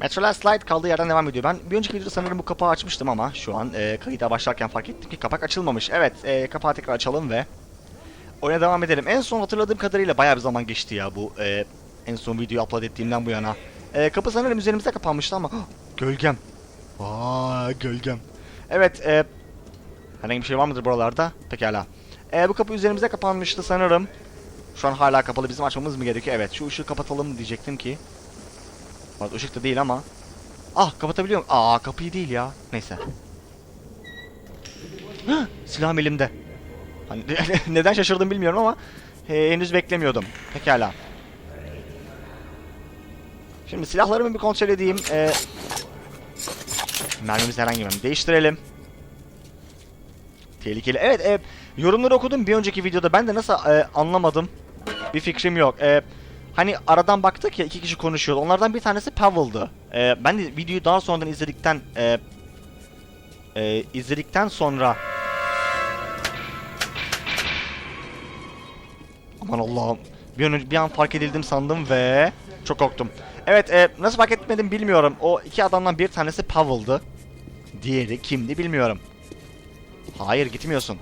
Metrolar Slide kaldığı yerden devam ediyor. Ben bir önceki videoda sanırım bu kapağı açmıştım ama şu an e, kayıda başlarken fark ettim ki kapak açılmamış. Evet, e, kapağı tekrar açalım ve oyuna devam edelim. En son hatırladığım kadarıyla bayağı bir zaman geçti ya bu e, en son videoyu upload ettiğimden bu yana. E, kapı sanırım üzerimize kapanmıştı ama gölgem. Aa, gölgem. Evet, e, herhangi bir şey var mıdır buralarda? Pekala. E, bu kapı üzerimize kapanmıştı sanırım. Şu an hala kapalı. Bizim açmamız mı gerekiyor? Evet. Şu ışığı kapatalım diyecektim ki. Bak ışık da değil ama. Ah kapatabiliyorum. Aa kapıyı değil ya. Neyse. Silahım elimde. Hani, neden şaşırdım bilmiyorum ama e, henüz beklemiyordum. Pekala. Şimdi silahlarımı bir kontrol edeyim. E, mermimizi herhangi bir değiştirelim. Tehlikeli. Evet, e, yorumları okudum bir önceki videoda. Ben de nasıl e, anlamadım. Bir fikrim yok. E, hani aradan baktık ya iki kişi konuşuyordu. Onlardan bir tanesi Pavel'dı. E, ben de videoyu daha sonradan izledikten e, e, izledikten sonra Aman Allah'ım. Bir an, bir an fark edildim sandım ve çok korktum. Evet, e, nasıl fark etmedim bilmiyorum. O iki adamdan bir tanesi Pavel'dı. Diğeri kimdi bilmiyorum. Hayır gitmiyorsun.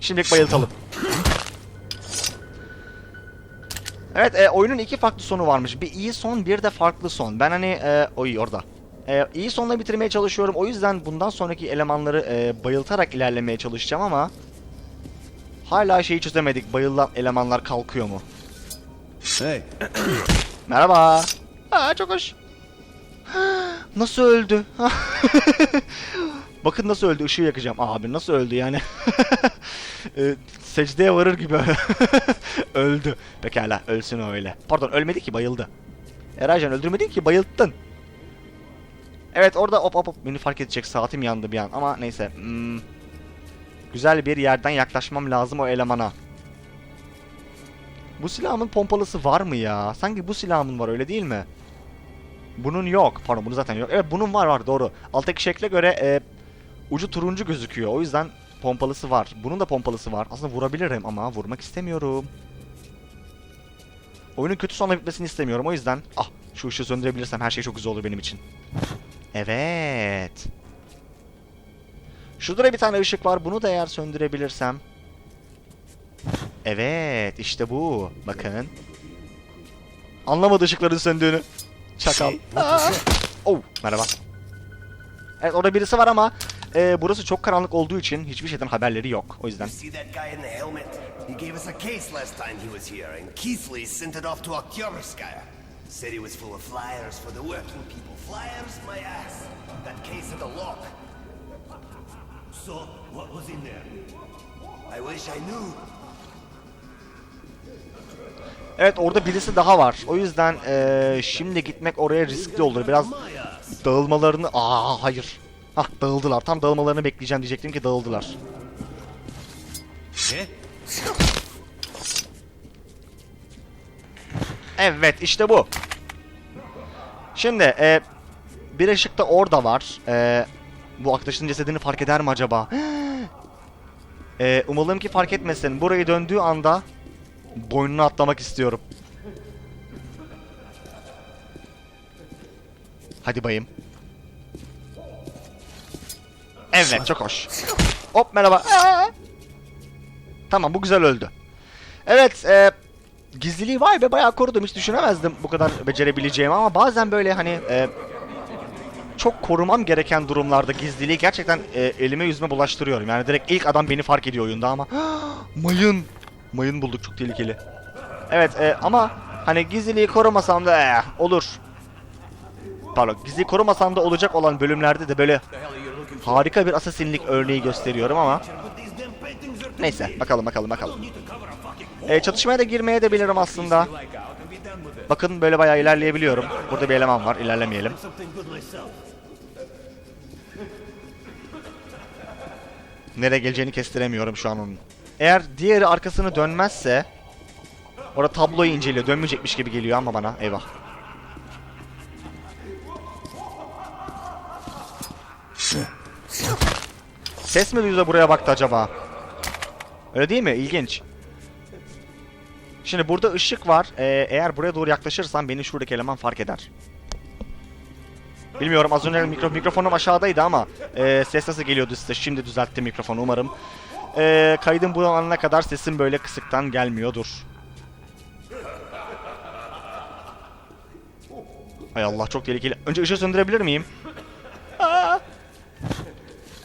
Şimdilik bayıltalım. Evet e, oyunun iki farklı sonu varmış. Bir iyi son bir de farklı son. Ben hani e, oy orada. E, iyi sonla bitirmeye çalışıyorum. O yüzden bundan sonraki elemanları e, bayıltarak ilerlemeye çalışacağım ama hala şeyi çözemedik. Bayılan elemanlar kalkıyor mu? Hey, Merhaba. Aa çok hoş. Nasıl öldü? Bakın nasıl öldü. Işığı yakacağım. Abi nasıl öldü yani? e, secdeye varır gibi öldü. Pekala ölsün öyle. Pardon ölmedi ki bayıldı. Erajan öldürmedin ki bayılttın. Evet orada hop hop hop beni fark edecek saatim yandı bir an ama neyse. Hmm. Güzel bir yerden yaklaşmam lazım o elemana. Bu silahımın pompalısı var mı ya? Sanki bu silahımın var öyle değil mi? Bunun yok. Pardon bunun zaten yok. Evet bunun var var doğru. Alttaki şekle göre e, ucu turuncu gözüküyor. O yüzden pompalısı var. Bunun da pompalısı var. Aslında vurabilirim ama vurmak istemiyorum. Oyunun kötü sonla bitmesini istemiyorum. O yüzden ah şu ışığı söndürebilirsem her şey çok güzel olur benim için. Evet. Şurada da bir tane ışık var. Bunu da eğer söndürebilirsem Evet, işte bu. Bakın. Anlamadı ışıkların söndüğünü. Çakal. Aa! Oh, merhaba. Evet, orada birisi var ama e, burası çok karanlık olduğu için hiçbir şeyden haberleri yok. O yüzden. The? He gave us a case last time he was here, and Keithley sent it off to Oktyabrsky. Said he was full of flyers for the working people. Flyers, my ass. That case had a lock. so what was in there? I wish I knew. Evet, orada birisi daha var. O yüzden e, şimdi gitmek oraya riskli olur. Biraz dağılmalarını... Aa, hayır. Hah, dağıldılar. Tam dağılmalarını bekleyeceğim diyecektim ki dağıldılar. Ne? Evet işte bu. Şimdi e, bir ışık da orada var. E, bu arkadaşın cesedini fark eder mi acaba? e, umalım ki fark etmesin. Burayı döndüğü anda boynuna atlamak istiyorum. Hadi bayım. Evet çok hoş. Hop merhaba. Tamam bu güzel öldü. Evet e, gizliliği vay be bayağı korudum. Hiç düşünemezdim bu kadar becerebileceğimi ama bazen böyle hani e, çok korumam gereken durumlarda gizliliği gerçekten e, elime yüzüme bulaştırıyorum. Yani direkt ilk adam beni fark ediyor oyunda ama mayın. Mayın bulduk çok tehlikeli. Evet e, ama hani gizliliği korumasam da eh, olur. Pardon gizliliği korumasam da olacak olan bölümlerde de böyle harika bir asasinlik örneği gösteriyorum ama neyse bakalım bakalım bakalım. E, çatışmaya da girmeye de bilirim aslında. Bakın böyle bayağı ilerleyebiliyorum. Burada bir eleman var. ilerlemeyelim. Nereye geleceğini kestiremiyorum şu an onun. Eğer diğeri arkasını dönmezse Orada tabloyu inceliyor. Dönmeyecekmiş gibi geliyor ama bana. Eyvah. Ses mi duydu buraya baktı acaba? Öyle değil mi? İlginç. Şimdi burada ışık var. Ee, eğer buraya doğru yaklaşırsam beni şuradaki eleman fark eder. Bilmiyorum az önce mikro, mikrofonum aşağıdaydı ama e, ses nasıl geliyordu size? Şimdi düzelttim mikrofonu umarım. E, kaydın bu anına kadar sesim böyle kısıktan gelmiyordur. Hay Allah çok tehlikeli. Önce ışığı söndürebilir miyim?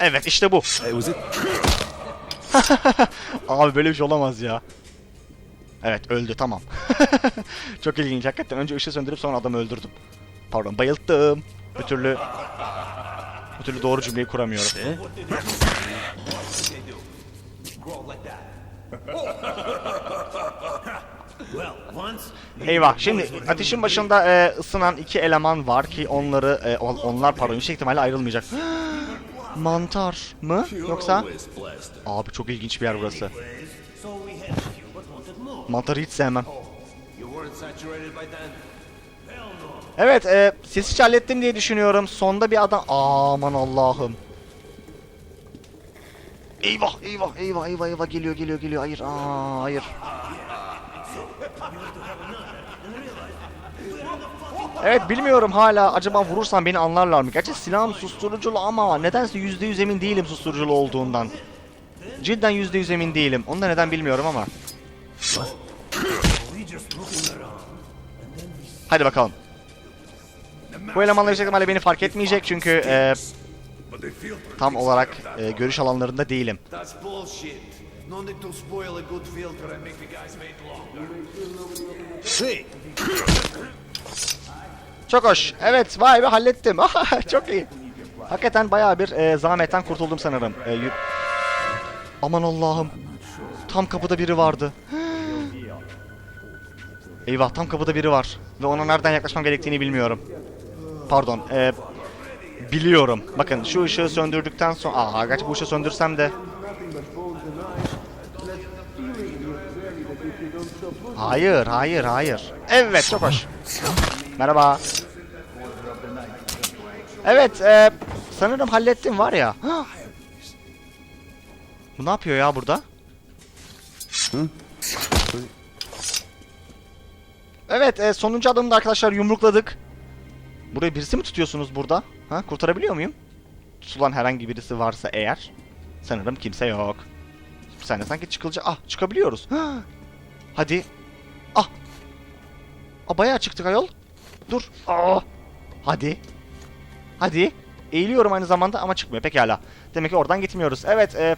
Evet işte bu. İt? Abi böyle bir şey olamaz ya. Evet öldü tamam. Çok ilginç hakikaten. Önce ışığı söndürüp sonra adamı öldürdüm. Pardon bayılttım. Bir türlü... Bir türlü doğru cümleyi kuramıyorum. Eyvah şimdi ateşin başında e, ısınan iki eleman var ki onları e, on- onlar pardon yüksek ihtimalle ayrılmayacak. Mantar mı yoksa? Abi çok ilginç bir yer burası. Mantarı hiç sevmem. Evet, e, sesi hallettim diye düşünüyorum. Sonda bir adam... Aman Allah'ım. Eyvah, eyvah, eyvah, eyvah, eyvah. Geliyor, geliyor, geliyor. Hayır, aa, hayır. Evet, bilmiyorum hala. Acaba vurursam beni anlarlar mı? Gerçi silahım susturuculu ama nedense yüzde yüz emin değilim susturuculu olduğundan. Cidden yüzde yüz emin değilim. Onu da neden bilmiyorum ama. Hadi bakalım. Bu elemanlar yüksek ihtimalle beni fark etmeyecek çünkü e, tam olarak e, görüş alanlarında değilim. Çok hoş. Evet vay be hallettim. Çok iyi. Hakikaten bayağı bir e, zahmetten kurtuldum sanırım. E, Aman Allah'ım. Tam kapıda biri vardı. Eyvah tam kapıda biri var. Ve ona nereden yaklaşmam gerektiğini bilmiyorum. Pardon. E, biliyorum. Bakın şu ışığı söndürdükten sonra... Aa gerçi bu ışığı söndürsem de... Hayır, hayır, hayır. Evet, çok hoş. Merhaba. Evet, e, sanırım hallettim var ya. Bu ne yapıyor ya burada? Evet, e, sonuncu adamı da arkadaşlar yumrukladık. Burayı birisi mi tutuyorsunuz burada? Ha, kurtarabiliyor muyum? Tutulan herhangi birisi varsa eğer. Sanırım kimse yok. Bir saniye sanki çıkılacak. Ah, çıkabiliyoruz. Hadi. Ah. Aa, bayağı çıktık ayol. Dur. Aa. Hadi. Hadi. Eğiliyorum aynı zamanda ama çıkmıyor. Pekala. Demek ki oradan gitmiyoruz. Evet. E,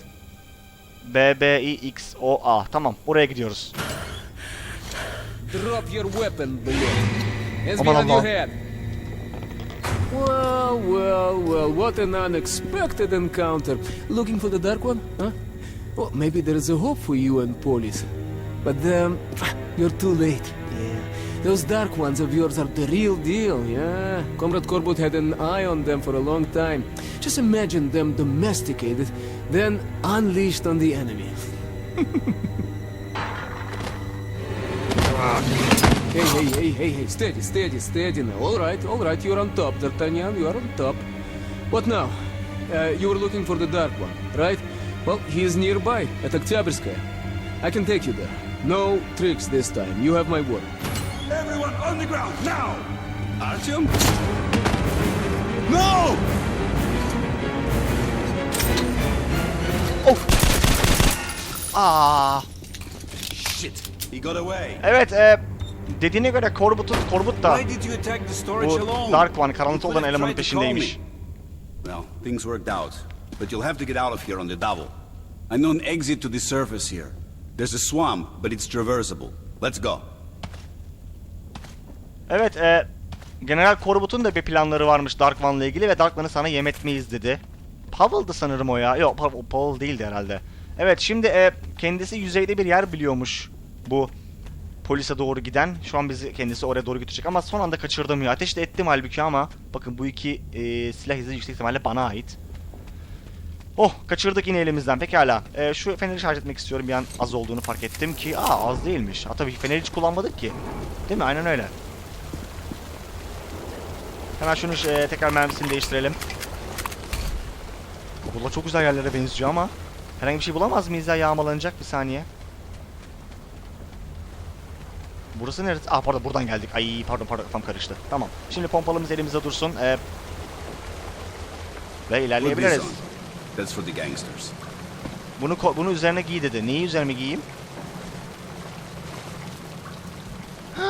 B, B, I, X, O, A. Tamam. Oraya gidiyoruz. Drop your weapon, below. Aman Allah'ım. Well, well, well, what an unexpected encounter. Looking for the Dark One, huh? Well, maybe there is a hope for you and Polis. But um, you're too late. Those Dark Ones of yours are the real deal, yeah? Comrade Corbett had an eye on them for a long time. Just imagine them domesticated, then unleashed on the enemy. Hey, hey, hey, hey, hey, steady, steady, steady now. All right, all right, you're on top, D'Artagnan, you are on top. What now? Uh, you were looking for the Dark One, right? Well, he is nearby, at Oktyabrskaya. I can take you there. No tricks this time, you have my word. Everyone on the ground now! Artyom? No! Aa. Shit, he got away. Evet. E, uh, dediğine göre Corbut'un Corbut da Why did you attack the storage bu alone? Dark One karanlıkta olan elemanın tried to call peşindeymiş. Well, things worked out. But you'll have to get out of here on the double. I know an exit to the surface here. There's a swamp, but it's traversable. Let's go. Evet, e, General Corbut'un da bir planları varmış Dark One'la ilgili ve Dark One'ı sana yem etmeyiz dedi. Powell'dı sanırım o ya. Yok, Pa- Powell değildi herhalde. Evet, şimdi e, kendisi yüzeyde bir yer biliyormuş bu polise doğru giden. Şu an bizi kendisi oraya doğru götürecek ama son anda kaçırdım ya. Ateş de ettim halbuki ama bakın bu iki e, silah izi yüksek ihtimalle bana ait. Oh, kaçırdık yine elimizden. Pekala. E, şu feneri şarj etmek istiyorum. Bir an az olduğunu fark ettim ki. Aa az değilmiş. Ha tabii feneri hiç kullanmadık ki. Değil mi? Aynen öyle. Hemen şunu e, tekrar mermisini değiştirelim. Burada çok güzel yerlere benziyor ama herhangi bir şey bulamaz mıyız ya yağmalanacak bir saniye. Burası neresi? Ah pardon buradan geldik. Ay pardon pardon kafam karıştı. Tamam. Şimdi pompalımız elimizde dursun. Ee, Ve ilerleyebiliriz. this on. That's for the gangsters. Bunu bunu üzerine giy dedi. Neyi üzerime giyeyim?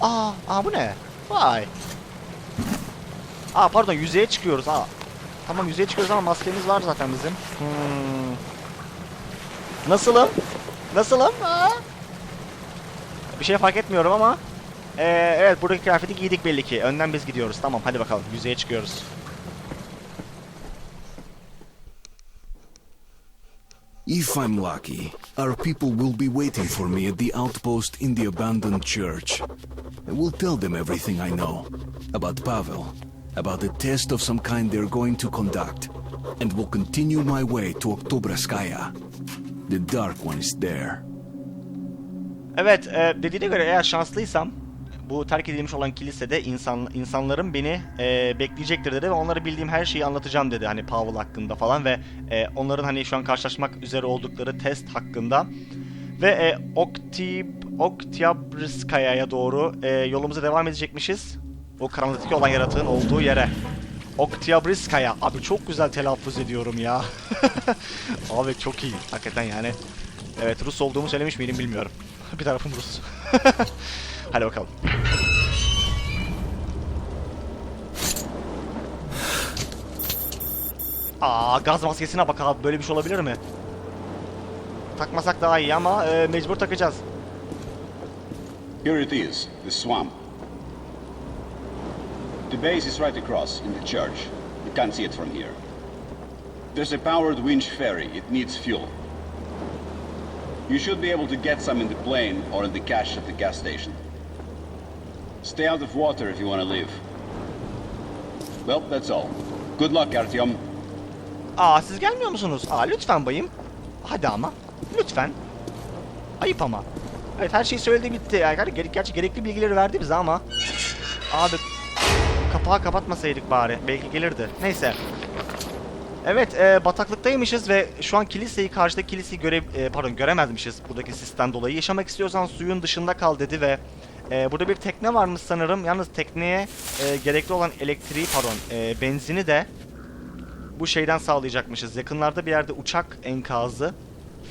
aa, aa bu ne? Vay. Aa pardon yüzeye çıkıyoruz. Aa. Tamam yüzeye çıkıyoruz ama maskemiz var zaten bizim. Hmm. Nasılım? Nasılım? Aa. Bir şey fark etmiyorum ama. Ee, evet buradaki kıyafeti giydik belli ki. Önden biz gidiyoruz. Tamam hadi bakalım yüzeye çıkıyoruz. If I'm lucky, our people will be waiting for me at the outpost in the abandoned church. I will tell them everything I know about Pavel, about a test of some kind they're going to conduct, and will continue my way to Oktobraskaya. The Dark One is there. Evet, e, dediğine göre eğer şanslıysam bu terk edilmiş olan kilisede insan insanların beni e, bekleyecektir dedi ve onlara bildiğim her şeyi anlatacağım dedi hani Pavel hakkında falan ve e, onların hani şu an karşılaşmak üzere oldukları test hakkında ve e, Oktib Oktyabrskaya'ya doğru e, yolumuza devam edecekmişiz. O karanlıktaki olan yaratığın olduğu yere. Oktyabrskaya. Abi çok güzel telaffuz ediyorum ya. Abi çok iyi. Hakikaten yani. Evet Rus olduğumu söylemiş miydim bilmiyorum. Bir tarafım Rus. Hadi bakalım. Aa gaz maskesine bak abi böyle bir şey olabilir mi? Takmasak daha iyi ama e, mecbur takacağız. Here it is, the swamp. The base is right across, in the church. You can't see it from here. There's a powered winch ferry. It needs fuel. You should be able to get some in the plane or in the cache at the gas station. Stay out of water if you want to live. Well, that's all. Good luck, Artyom. Aa siz gelmiyor musunuz? Aa lütfen bayım. Hadi ama. Lütfen. Ayıp ama. Evet her şeyi söyledi bitti. Yani ger- gerçi gerekli bilgileri verdi bize ama. Abi kapağı kapatmasaydık bari. Belki gelirdi. Neyse. Evet e, bataklıktaymışız ve şu an kiliseyi karşıdaki kiliseyi göre e, pardon göremezmişiz buradaki sistem dolayı. Yaşamak istiyorsan suyun dışında kal dedi ve e, burada bir tekne varmış sanırım. Yalnız tekneye e, gerekli olan elektriği pardon e, benzini de bu şeyden sağlayacakmışız. Yakınlarda bir yerde uçak enkazı,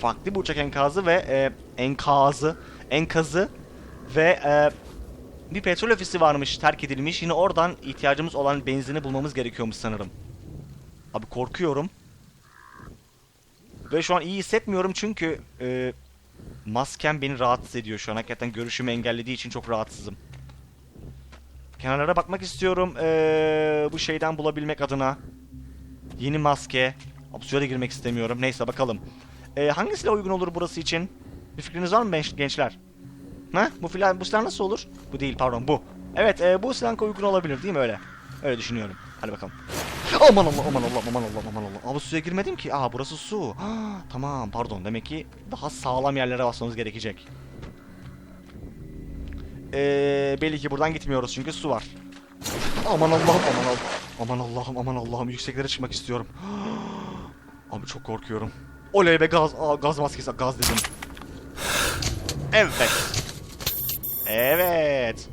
farklı bir uçak enkazı ve e, enkazı, enkazı ve e, bir petrol ofisi varmış, terk edilmiş. Yine oradan ihtiyacımız olan benzini bulmamız gerekiyormuş sanırım. Abi korkuyorum. Ve şu an iyi hissetmiyorum çünkü e, maskem beni rahatsız ediyor şu an. Hakikaten görüşümü engellediği için çok rahatsızım. Kenarlara bakmak istiyorum e, bu şeyden bulabilmek adına. Yeni maske. Abi suya da girmek istemiyorum. Neyse bakalım. Ee, hangisiyle uygun olur burası için? Bir fikriniz var mı gençler? Ha? Bu filan bu silah nasıl olur? Bu değil pardon bu. Evet e, bu silah uygun olabilir değil mi öyle? Öyle düşünüyorum. Hadi bakalım. Aman Allah aman Allah aman Allah aman Allah. Abi suya girmedim ki. Aa burası su. Ha, tamam pardon demek ki daha sağlam yerlere basmamız gerekecek. Ee, belli ki buradan gitmiyoruz çünkü su var. Aman Allah'ım aman Allah'ım. Aman Allah'ım aman Allah'ım yükseklere çıkmak istiyorum. Abi çok korkuyorum. Oley be gaz aa, gaz maskesi gaz dedim. Evet. Evet.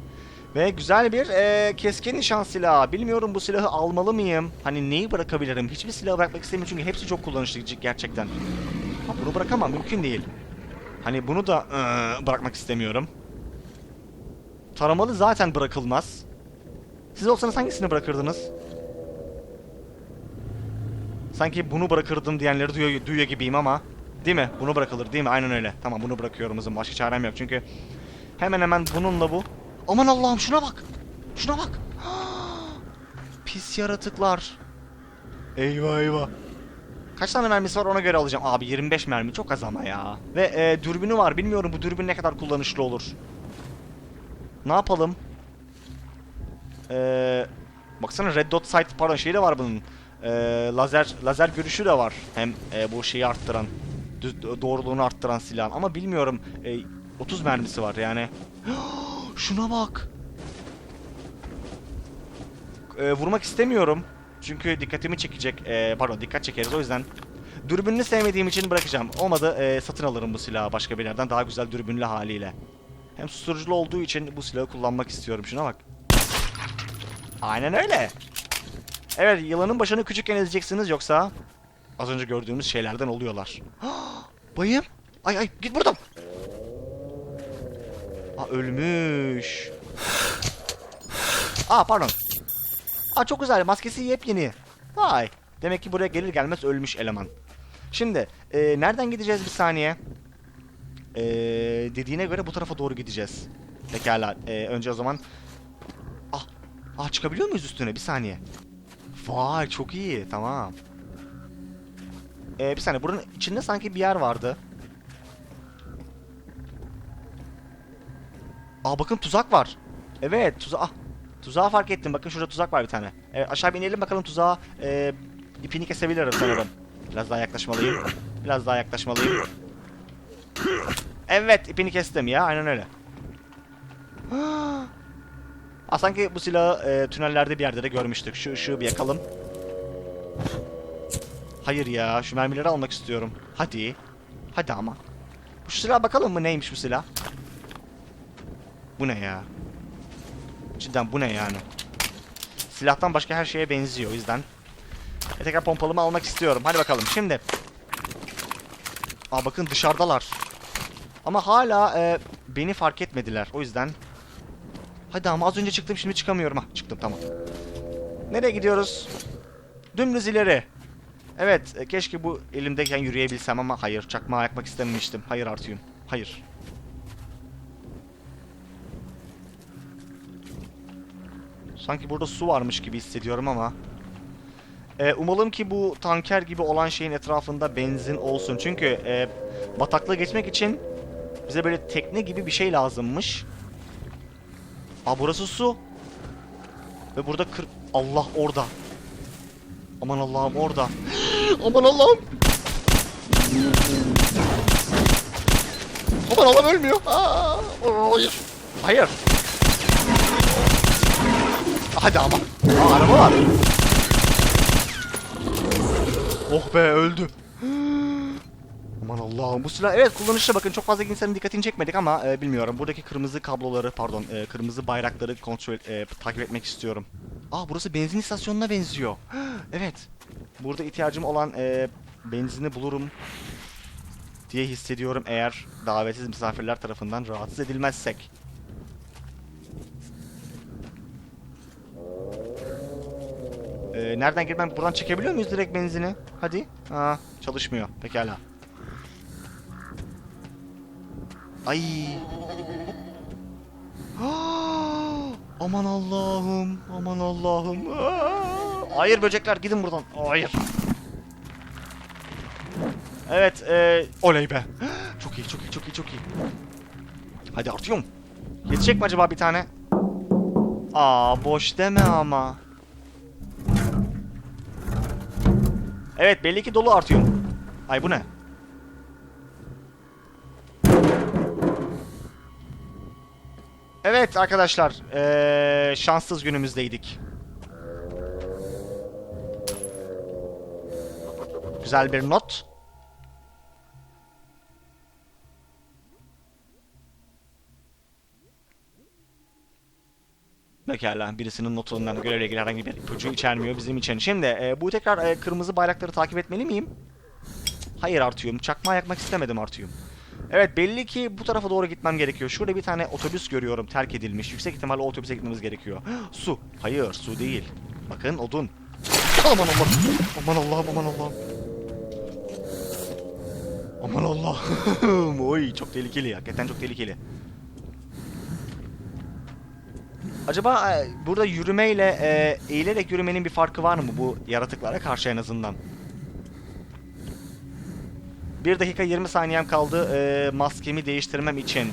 Ve güzel bir e, keskin nişan silahı. Bilmiyorum bu silahı almalı mıyım? Hani neyi bırakabilirim? Hiçbir silah bırakmak istemiyorum çünkü hepsi çok kullanışlı gerçekten. Ha, bunu bırakamam mümkün değil. Hani bunu da ıı, bırakmak istemiyorum. Taramalı zaten bırakılmaz. Siz olsanız hangisini bırakırdınız? Sanki bunu bırakırdım diyenleri duyuyor, duyuyor gibiyim ama. Değil mi? Bunu bırakılır değil mi? Aynen öyle. Tamam bunu bırakıyorum. Başka çarem yok çünkü. Hemen hemen bununla bu. Aman Allah'ım şuna bak. Şuna bak. Pis yaratıklar. Eyvah eyvah. Kaç tane mermisi var ona göre alacağım. Abi 25 mermi çok az ama ya. Ve e, dürbünü var. Bilmiyorum bu dürbün ne kadar kullanışlı olur. Ne yapalım? Ee, baksana red dot sight pardon şey de var bunun. Ee, lazer lazer görüşü de var. Hem e, bu şeyi arttıran, düz, doğruluğunu arttıran silahın. Ama bilmiyorum. e, 30 mermisi var yani. Şuna bak. Ee, vurmak istemiyorum. Çünkü dikkatimi çekecek. Ee, pardon dikkat çekeriz o yüzden. Dürbününü sevmediğim için bırakacağım. Olmadı e, satın alırım bu silahı başka bir yerden. Daha güzel dürbünlü haliyle. Hem susturuculu olduğu için bu silahı kullanmak istiyorum. Şuna bak. Aynen öyle. Evet yılanın başını küçükken ezeceksiniz yoksa az önce gördüğümüz şeylerden oluyorlar. Bayım. Ay ay git buradan. Aa ölmüş. Aa pardon. Aa çok güzel maskesi yepyeni. Vay. Demek ki buraya gelir gelmez ölmüş eleman. Şimdi e, nereden gideceğiz bir saniye? E, dediğine göre bu tarafa doğru gideceğiz. Pekala. E, önce o zaman... Ah, ah çıkabiliyor muyuz üstüne? Bir saniye. Vay çok iyi. Tamam. E, bir saniye. Buranın içinde sanki bir yer vardı. Aa bakın tuzak var. Evet tuzak. Ah, tuzağı fark ettim. Bakın şurada tuzak var bir tane. Evet aşağı inelim bakalım tuzağa e, ipini kesebilirim sanırım. Biraz daha yaklaşmalıyım. Biraz daha yaklaşmalıyım. Evet ipini kestim ya aynen öyle. Aa, sanki bu silahı e, tünellerde bir yerde de görmüştük. Şu ışığı bir yakalım. Hayır ya şu mermileri almak istiyorum. Hadi. Hadi ama. Şu silaha bakalım mı neymiş bu silah? Bu ne ya? Cidden bu ne yani? Silahtan başka her şeye benziyor o yüzden. E, tekrar pompalımı almak istiyorum. Hadi bakalım şimdi. Aa bakın dışarıdalar. Ama hala e, beni fark etmediler. O yüzden. Hadi ama az önce çıktım şimdi çıkamıyorum. Ha çıktım tamam. Nereye gidiyoruz? Dümdüz ileri. Evet e, keşke bu elimdeyken yürüyebilsem ama hayır. Çakmağı yakmak istememiştim. Hayır Artuyum. Hayır. Sanki burada su varmış gibi hissediyorum ama. Ee, umalım ki bu tanker gibi olan şeyin etrafında benzin olsun. Çünkü e, bataklığı geçmek için bize böyle tekne gibi bir şey lazımmış. Aa burası su. Ve burada kır... Allah orada. Aman Allah'ım orada. Aman Allah'ım. Aman Allah'ım ölmüyor. Aa, hayır. Hayır. Hadi ama. Aa, araba var. Oh be öldü. Aman Allah'ım bu silah evet kullanışlı bakın çok fazla insanın dikkatini çekmedik ama e, bilmiyorum. Buradaki kırmızı kabloları pardon e, kırmızı bayrakları kontrol e, takip etmek istiyorum. Aa burası benzin istasyonuna benziyor. evet. Burada ihtiyacım olan e, benzini bulurum diye hissediyorum eğer davetsiz misafirler tarafından rahatsız edilmezsek. Ee, nereden girmem? Buradan çekebiliyor muyuz direkt benzini? Hadi. Aa, çalışmıyor. Pekala. Ay. Aman Allah'ım. Aman Allah'ım. Hayır böcekler gidin buradan. Hayır. Evet. E, oley be. Çok iyi çok iyi çok iyi çok iyi. Hadi artıyorum. Yetecek mi acaba bir tane? Aa boş deme ama. Evet belli ki dolu artıyor. Ay bu ne? Evet arkadaşlar ee, şanssız günümüzdeydik. Güzel bir not. Pekala birisinin notundan görevle ilgili herhangi bir ipucu içermiyor bizim için. Şimdi e, bu tekrar e, kırmızı bayrakları takip etmeli miyim? Hayır artıyorum. Çakmağı yakmak istemedim artıyorum. Evet belli ki bu tarafa doğru gitmem gerekiyor. Şurada bir tane otobüs görüyorum terk edilmiş. Yüksek ihtimalle otobüse gitmemiz gerekiyor. su. Hayır su değil. Bakın odun. Aman Allah'ım. Aman Allah'ım aman Allah'ım. Aman Allah'ım. Oy çok tehlikeli. Hakikaten çok tehlikeli. Acaba e, burada yürümeyle e, eğilerek yürümenin bir farkı var mı bu yaratıklara karşı en azından? 1 dakika 20 saniyem kaldı e, maskemi değiştirmem için.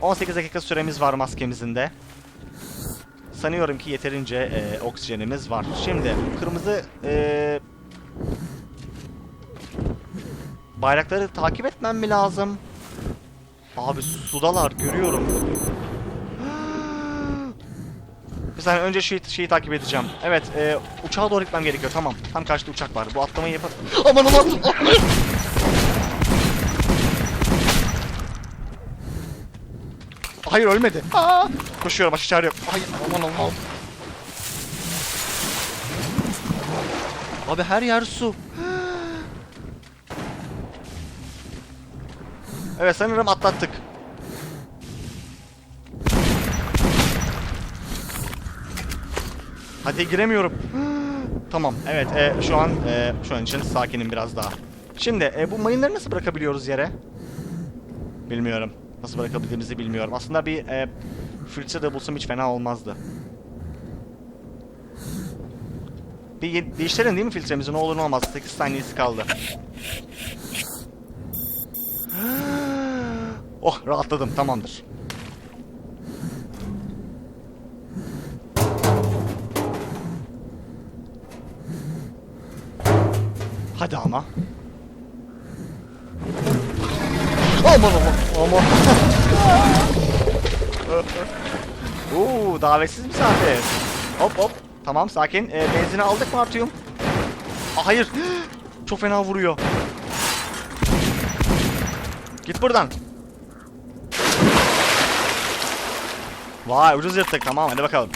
18 dakika süremiz var maskemizin de. Sanıyorum ki yeterince e, oksijenimiz var. Şimdi kırmızı e, bayrakları takip etmem mi lazım? Abi sudalar görüyorum. Bir saniye önce şeyi, şeyi takip edeceğim. Evet, e, uçağa doğru gitmem gerekiyor. Tamam. Tam karşıda uçak var. Bu atlamayı yapar. Aman aman! Hayır ölmedi. Aa! Koşuyorum başka çare yok. Hayır aman Allah'ım. Abi her yer su. Evet sanırım atlattık. Hadi giremiyorum. tamam evet e, şu an e, şu an için sakinim biraz daha. Şimdi e, bu mayınları nasıl bırakabiliyoruz yere? Bilmiyorum. Nasıl bırakabildiğimizi bilmiyorum. Aslında bir e, filtre de bulsam hiç fena olmazdı. Bir değiştirelim değil mi filtremizi? Ne olur ne olmaz. 8 saniyesi kaldı. oh rahatladım. Tamamdır. Hadi ama. Aman aman aman. Oo davetsiz misafir. Hop hop. Tamam sakin. Ee, benzini aldık mı Artyom? Hayır. Çok fena vuruyor. Git buradan. Vay ucuz yırttık tamam hadi bakalım.